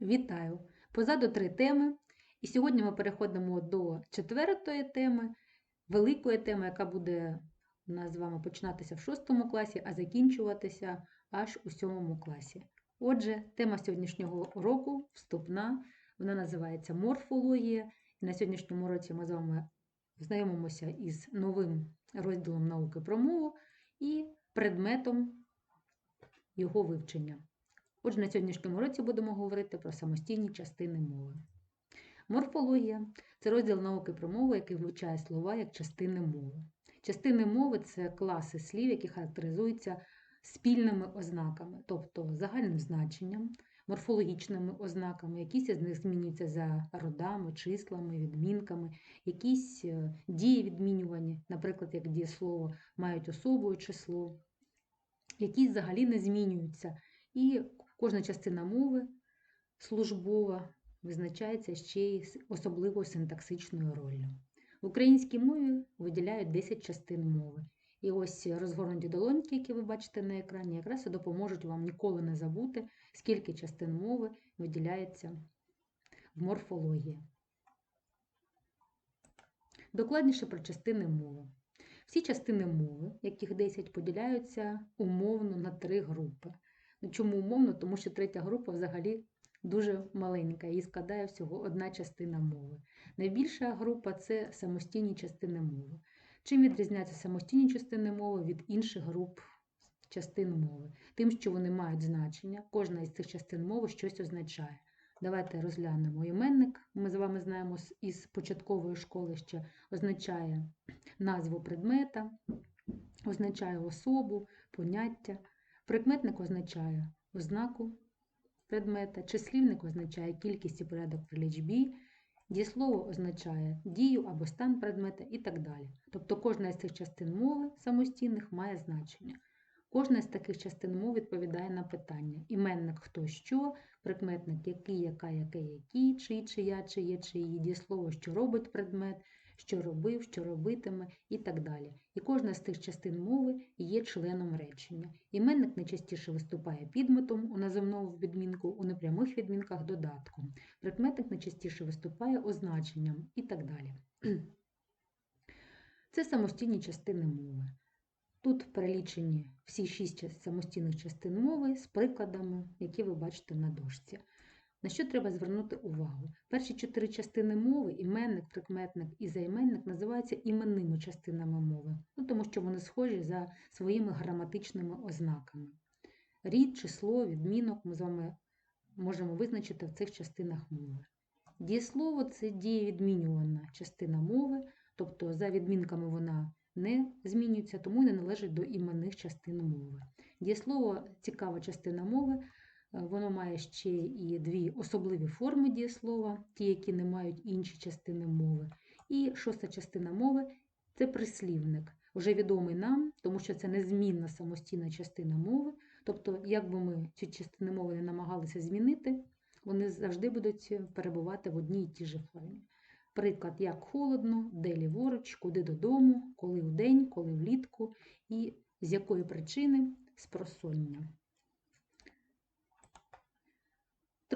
Вітаю! Позаду три теми. І сьогодні ми переходимо до четвертої теми, великої теми, яка буде у нас з вами починатися в шостому класі, а закінчуватися аж у сьомому класі. Отже, тема сьогоднішнього уроку вступна, вона називається морфологія. І на сьогоднішньому уроці ми з вами знайомимося із новим розділом науки про мову і предметом його вивчення. Отже, на сьогоднішньому році будемо говорити про самостійні частини мови. Морфологія це розділ науки про мову, який вивчає слова як частини мови. Частини мови це класи слів, які характеризуються спільними ознаками, тобто загальним значенням, морфологічними ознаками, якісь із них змінюються за родами, числами, відмінками, якісь е, дії відмінювані, наприклад, як дієслово мають особу число, якісь взагалі не змінюються. І Кожна частина мови службова визначається ще й особливою синтаксичною роллю. В українській мові виділяють 10 частин мови. І ось розгорнуті долоньки, які ви бачите на екрані, якраз і допоможуть вам ніколи не забути, скільки частин мови виділяється в морфології. Докладніше про частини мови. Всі частини мови, яких 10 поділяються умовно на три групи. Чому умовно? Тому що третя група взагалі дуже маленька і складає всього одна частина мови. Найбільша група це самостійні частини мови. Чим відрізняються самостійні частини мови від інших груп частин мови? Тим, що вони мають значення, кожна із цих частин мови щось означає. Давайте розглянемо іменник. Ми з вами знаємо із початкової школи, що означає назву предмета, означає особу, поняття. Прикметник означає ознаку предмета, числівник означає кількість і порядок при лічбі, дієслово означає дію або стан предмета і так далі. Тобто кожна з цих частин мови самостійних має значення. Кожна з таких частин мови відповідає на питання: іменник хто що, прикметник який, яка, яке, який, чий, чия, чиє, чиї, дієслово, що робить предмет, що робив, що робитиме і так далі. І кожна з тих частин мови є членом речення. Іменник найчастіше виступає підметом у називному відмінку, у непрямих відмінках додатком. Прикметник найчастіше виступає означенням і так далі. Це самостійні частини мови. Тут перелічені всі шість самостійних частин мови з прикладами, які ви бачите на дошці. На що треба звернути увагу? Перші чотири частини мови іменник, прикметник і займенник називаються іменними частинами мови, ну, тому що вони схожі за своїми граматичними ознаками. Рід, число, відмінок ми з вами можемо визначити в цих частинах мови. Дієслово це дієвідмінювана частина мови, тобто за відмінками вона не змінюється, тому не належить до іменних частин мови. Дієслово цікава частина мови. Е, воно має ще і дві особливі форми дієслова, ті, які не мають інші частини мови. І шоста частина мови це прислівник, вже відомий нам, тому що це незмінна самостійна частина мови. Тобто, як би ми ці частини мови не намагалися змінити, вони завжди будуть перебувати в одній і тій же формі. Приклад, як холодно, де ліворуч, куди додому, коли вдень, коли влітку, і з якої причини спросоння.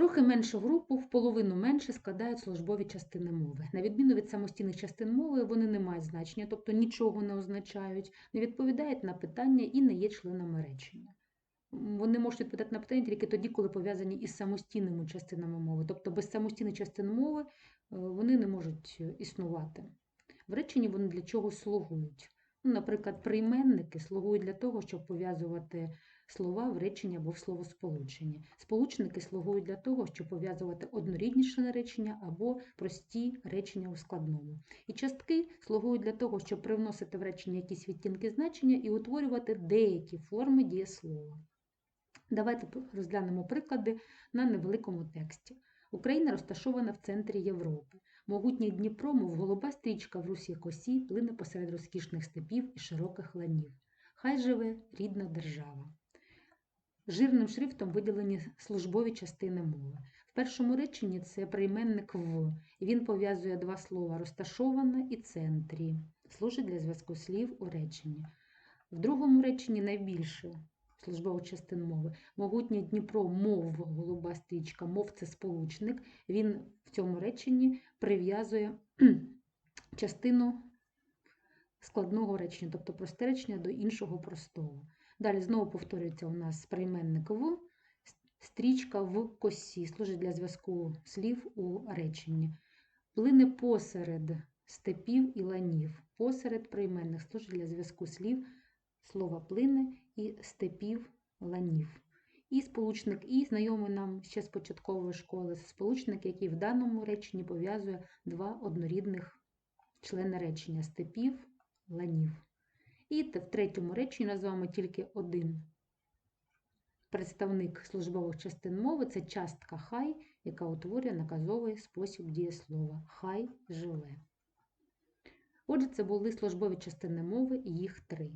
Трохи меншу групу, в половину менше складають службові частини мови. На відміну від самостійних частин мови, вони не мають значення, тобто нічого не означають, не відповідають на питання і не є членами речення. Вони можуть відповідати на питання тільки тоді, коли пов'язані із самостійними частинами мови. Тобто без самостійних частин мови е, вони не можуть існувати. В реченні вони для чого слугують. Ну, Наприклад, прийменники слугують для того, щоб пов'язувати слова в реченні або в словосполученні. Сполучники слугують для того, щоб пов'язувати однорідні члени речення або прості речення у складному. І частки слугують для того, щоб привносити в речення якісь відтінки значення і утворювати деякі форми дієслова. Давайте розглянемо приклади на невеликому тексті. Україна розташована в центрі Європи. Могутній Дніпро, мов голуба стрічка в русі косі, плине посеред розкішних степів і широких ланів. Хай живе рідна держава. Жирним шрифтом виділені службові частини мови. В першому реченні це прийменник в, він пов'язує два слова розташоване і центрі, служить для зв'язку слів у реченні. В другому реченні найбільше службових частин мови. Могутнє Дніпро, мов, голуба стрічка, мов це сполучник. Він в цьому реченні прив'язує частину складного речення, тобто просте речення до іншого простого. Далі знову повторюється у нас прийменник в, стрічка в косі, служить для зв'язку слів у реченні. Плине посеред степів і ланів. Посеред прийменних служить для зв'язку слів слова плине і степів ланів. І сполучник І, знайомий нам ще з початкової школи, сполучник, який в даному реченні пов'язує два однорідних члени речення степів ланів. І в третьому реченні вами тільки один представник службових частин мови це частка хай, яка утворює наказовий спосіб дієслова. Хай живе. Отже, це були службові частини мови, їх три.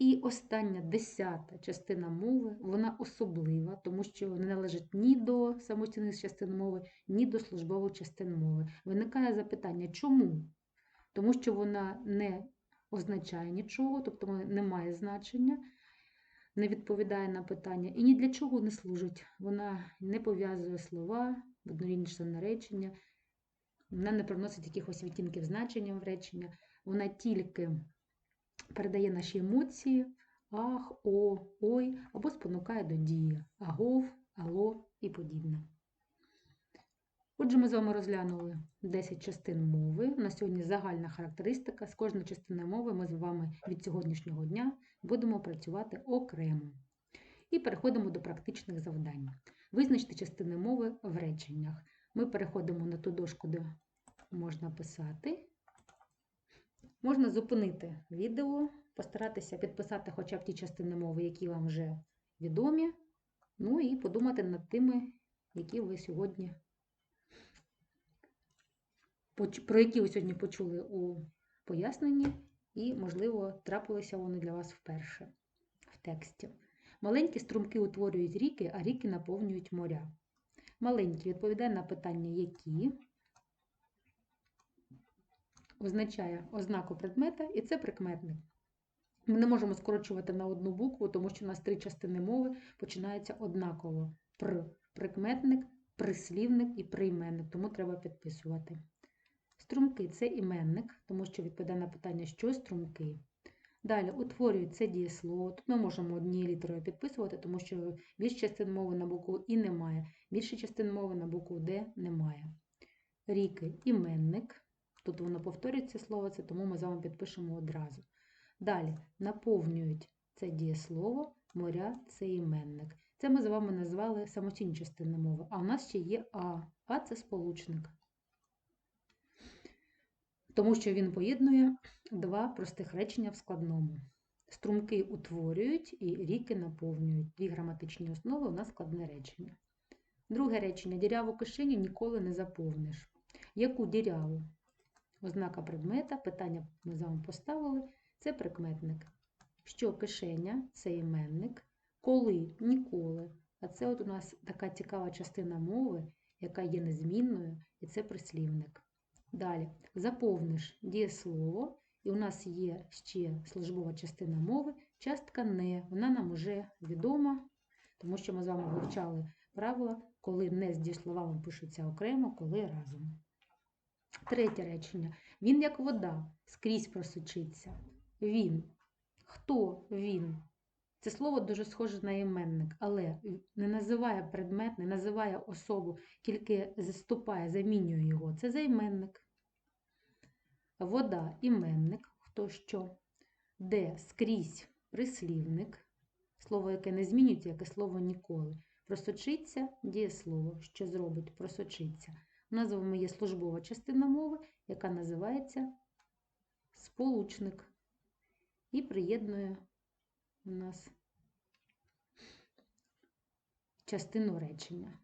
І остання десята частина мови, вона особлива, тому що не належить ні до самостійних частин мови, ні до службових частин мови. Виникає запитання, чому? Тому що вона не означає нічого, тобто не має значення, не відповідає на питання і ні для чого не служить. Вона не пов'язує слова, однорідні члени речення, вона не приносить якихось відтінків значення в речення, вона тільки передає наші емоції, ах, о, ой, або спонукає до дії, агов, ало і подібне. Отже, ми з вами розглянули 10 частин мови. На сьогодні загальна характеристика. З кожної частини мови ми з вами від сьогоднішнього дня будемо працювати окремо. І переходимо до практичних завдань. Визначте частини мови в реченнях. Ми переходимо на ту дошку, де можна писати. Можна зупинити відео, постаратися підписати хоча б ті частини мови, які вам вже відомі. Ну і подумати над тими, які ви сьогодні про які ви сьогодні почули у поясненні, і, можливо, трапилися вони для вас вперше в тексті. Маленькі струмки утворюють ріки, а ріки наповнюють моря. Маленькі відповідає на питання, які означає ознаку предмета, і це прикметник. Ми не можемо скорочувати на одну букву, тому що у нас три частини мови починаються однаково: пр, прикметник, прислівник і прийменник, тому треба підписувати. Струмки це іменник, тому що відповідає на питання, що струмки. Далі утворюють це дієслово. Тут ми можемо однією літерою підписувати, тому що більш частин мови на букву І немає, більше частин мови на букву Д немає. Ріки іменник. Тут воно повторюється слово, це тому ми з вами підпишемо одразу. Далі наповнюють це дієслово, моря це іменник. Це ми з вами назвали самостійні частини мови. А у нас ще є А. А це сполучник тому що він поєднує два простих речення в складному. Струмки утворюють і ріки наповнюють. Дві граматичні основи у нас складне речення. Друге речення діряву кишені ніколи не заповниш. Яку діряву? Ознака предмета, питання ми з вами поставили, це прикметник. Що кишеня це іменник, коли ніколи. А це от у нас така цікава частина мови, яка є незмінною, і це прислівник. Далі заповниш дієслово, і у нас є ще службова частина мови, частка не. Вона нам вже відома, тому що ми з вами вивчали правила, коли не з дієсловами пишуться окремо, коли разом. Третє речення. Він, як вода, скрізь просочиться. Він. Хто він? Це слово дуже схоже на іменник, але не називає предмет, не називає особу, тільки заступає, замінює його. Це займенник. Вода іменник, хто що, де скрізь прислівник, слово, яке не змінюється, яке слово ніколи. Просочиться дієслово, що зробить, просочиться. У нас з вами є службова частина мови, яка називається сполучник. І приєднує у нас частину речення.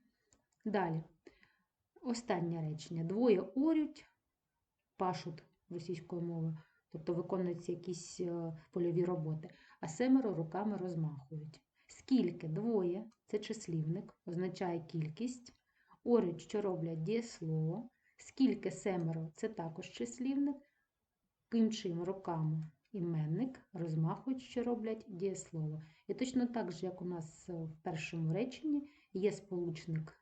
Далі, останнє речення. Двоє орють, пашуть російською мовою, тобто виконуються якісь е, польові роботи, а семеро руками розмахують. Скільки двоє це числівник, означає кількість. Орють, що роблять дієслово. Скільки семеро це також числівник. Ким руками іменник, розмахують, що роблять дієслово. І точно так же, як у нас в першому реченні є сполучник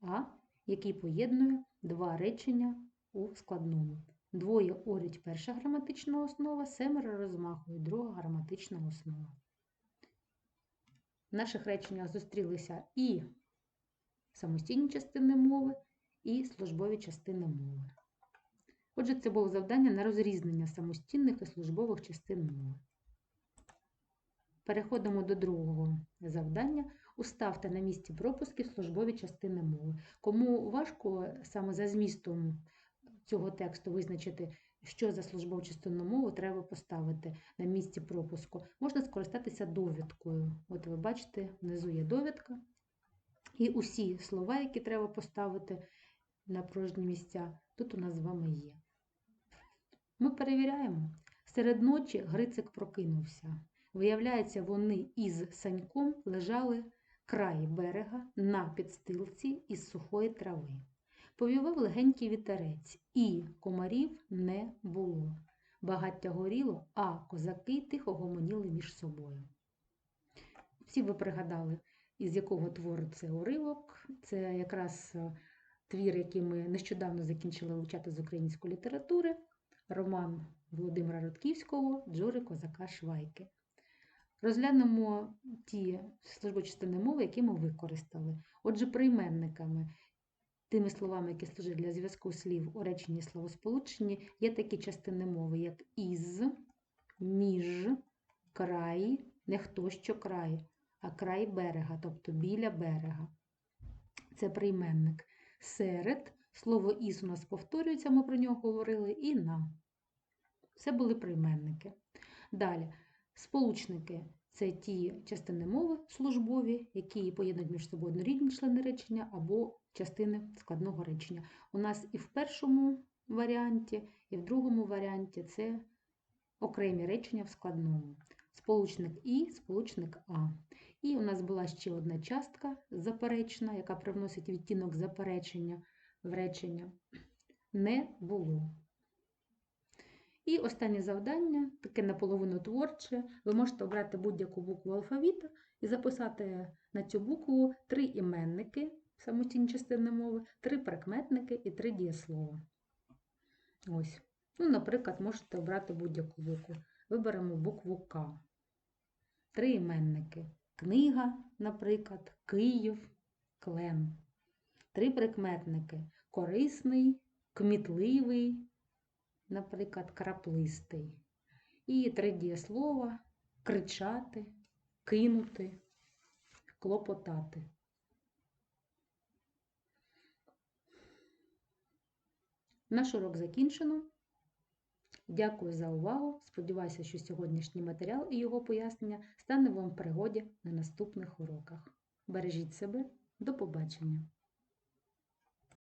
А, який поєднує два речення у складному. Двоє орють перша граматична основа, семеро розмахують друга граматична основа. В наших реченнях зустрілися і самостійні частини мови, і службові частини мови. Отже, це було завдання на розрізнення самостійних і службових частин мови. Переходимо до другого завдання. Уставте на місці пропусків службові частини мови. Кому важко саме за змістом цього тексту визначити, що за службову частину мови треба поставити на місці пропуску, можна скористатися довідкою. От ви бачите, внизу є довідка. І усі слова, які треба поставити на порожні місця, тут у нас з вами є. Ми перевіряємо. Серед ночі Грицик прокинувся. Виявляється, вони із Саньком лежали край берега на підстилці із сухої трави. Повівав легенький вітерець, і комарів не було. Багаття горіло, а козаки тихо гомоніли між собою. Всі ви пригадали, із якого твору це уривок. Це якраз е, твір, який ми нещодавно закінчили вивчати з української літератури, роман Володимира Рудківського Джури Козака Швайки. Розглянемо ті службові мови, які ми використали. Отже, прийменниками, тими словами, які служать для зв'язку слів у реченні словосполученні, є такі частини мови, як із, між, край, не хто що край, край берега, тобто біля берега. Це прийменник. Серед слово із у нас повторюється, ми про нього говорили, і на. Це були прийменники. Далі, сполучники це ті частини мови службові, які поєднують між собою однорідні члени речення або частини складного речення. У нас і в першому варіанті, і в другому варіанті це окремі речення в складному. Сполучник І, сполучник А. І у нас була ще одна частка заперечна, яка привносить відтінок заперечення в речення. Не було. І останнє завдання, таке наполовину творче. Ви можете обрати будь-яку букву алфавіта і записати на цю букву три іменники, самостійні частини мови, три прикметники і три дієслова. Ось. Ну, наприклад, можете обрати будь-яку букву. Виберемо букву К. Три іменники. Книга, наприклад, Київ, клен. Три прикметники. Корисний, кмітливий, наприклад, краплистий. І три дієслова кричати, кинути, клопотати. Наш урок закінчено. Дякую за увагу. Сподіваюся, що сьогоднішній матеріал і його пояснення стане вам в пригоді на наступних уроках. Бережіть себе, до побачення!